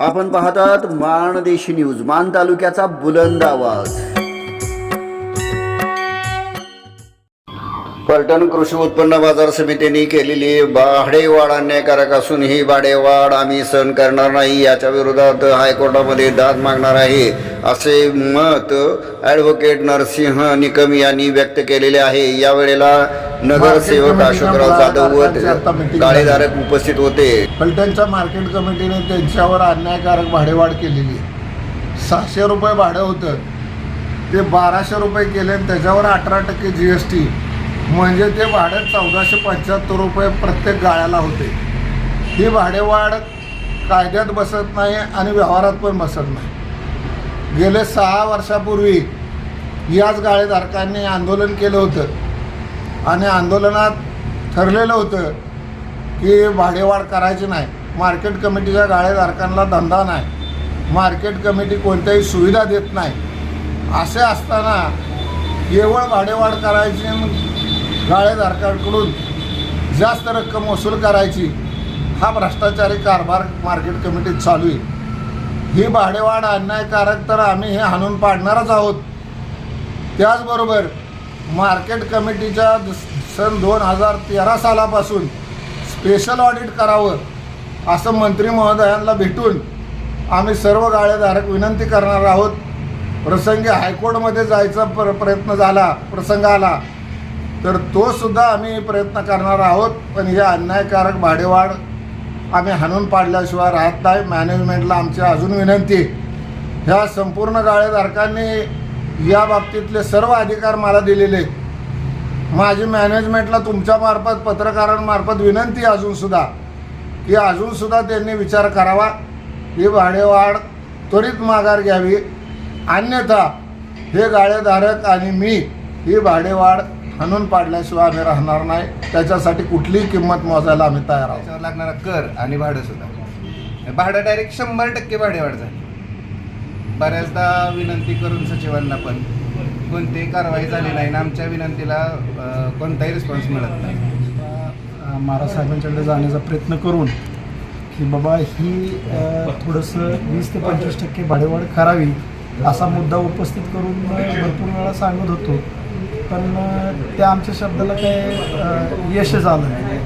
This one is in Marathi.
आपण पाहतात माणदेशी न्यूज मान तालुक्याचा बुलंद आवाज. पलटण कृषी उत्पन्न बाजार समितीने केलेली भाडेवाढ अन्यायकारक असून ही भाडेवाढ आम्ही सहन करणार नाही याच्या विरोधात हायकोर्टामध्ये दाद मागणार आहे असे मत ॲडव्होकेट नरसिंह निकम यांनी व्यक्त केलेले आहे. यावेळेला नगरसेवक अशोकराव जाधव व गाळेधारक उपस्थित होते. फलटणच्या मार्केट कमिटीने त्यांच्यावर अन्यायकारक भाडेवाढ केलेली. सहाशे रुपये भाडं होतं. ते बाराशे रुपये केले आणि त्याच्यावर अठरा टक्के जी एस टी म्हणजे ते भाडं चौदाशे पंच्याहत्तर रुपये प्रत्येक गाळ्याला होते. ही भाडेवाढ कायद्यात बसत नाही आणि व्यवहारात पण बसत नाही. गेले सहा वर्षापूर्वी याच गाळेधारकांनी आंदोलन केलं होतं. आणि आंदोलनात ठरलेलं होतं की भाडेवाढ करायची नाही. मार्केट कमिटीच्या गाळेधारकांना धंदा नाही. मार्केट कमिटी कोणत्याही सुविधा देत नाही. असे असताना केवळ भाडेवाढ करायची गाळेधारकांकडून जास्त रक्कम वसूल करायची हा भ्रष्टाचारी कारभार मार्केट कमिटीत चालू आहे. ही भाडेवाढ अन्यायकारक तर आम्ही हे हाणून पाडणारच आहोत. त्याचबरोबर मार्केट कमिटीच्या सन दोन हजार तेरा सालापासून स्पेशल ऑडिट करावं असं मंत्री महोदयांना भेटून आम्ही सर्व गाळेधारक विनंती करणार आहोत. प्रसंगी हायकोर्टमध्ये जायचा प्र प्रयत्न झाला प्रसंग आला तर तो सुद्धा आम्ही प्रयत्न करणार आहोत. पण हे अन्यायकारक भाडेवाढ आम्ही हाणून पाडल्याशिवाय राहत नाही. मॅनेजमेंटला आमची अजून विनंती. ह्या संपूर्ण गाळेधारकांनी या बाबतीतले सर्व अधिकार मला दिलेले आहेत. माझी मॅनेजमेंटला तुमच्या मार्फत पत्रकारांमार्फत विनंती अजूनसुद्धा की अजूनसुद्धा त्यांनी विचार करावा. ही भाडेवाढ त्वरित माघार घ्यावी. अन्यथा हे गाळेधारक आणि मी ही भाडेवाढ हाणून पाडल्याशिवाय आम्ही राहणार नाही. त्याच्यासाठी कुठलीही किंमत मोजायला आम्ही तयार आहोत. लागणारा कर आणि भाडं सुद्धा. भाडं डायरेक्ट शंभर टक्के भाडेवाढ झाली. बऱ्याचदा विनंती करून सचिवांना पण कोणतीही कारवाई झाली नाही आणि आमच्या विनंतीला कोणताही रिस्पॉन्स मिळत नाही. महाराज साहेबांच्याकडे जाण्याचा प्रयत्न करून की बाबा ही थोडंसं वीस ते पंचवीस टक्के भाडेवाढ करावी असा मुद्दा उपस्थित करून भरपूर वेळा सांगत होतो. पण त्या आमच्या शब्दाला काही यश झालं नाही.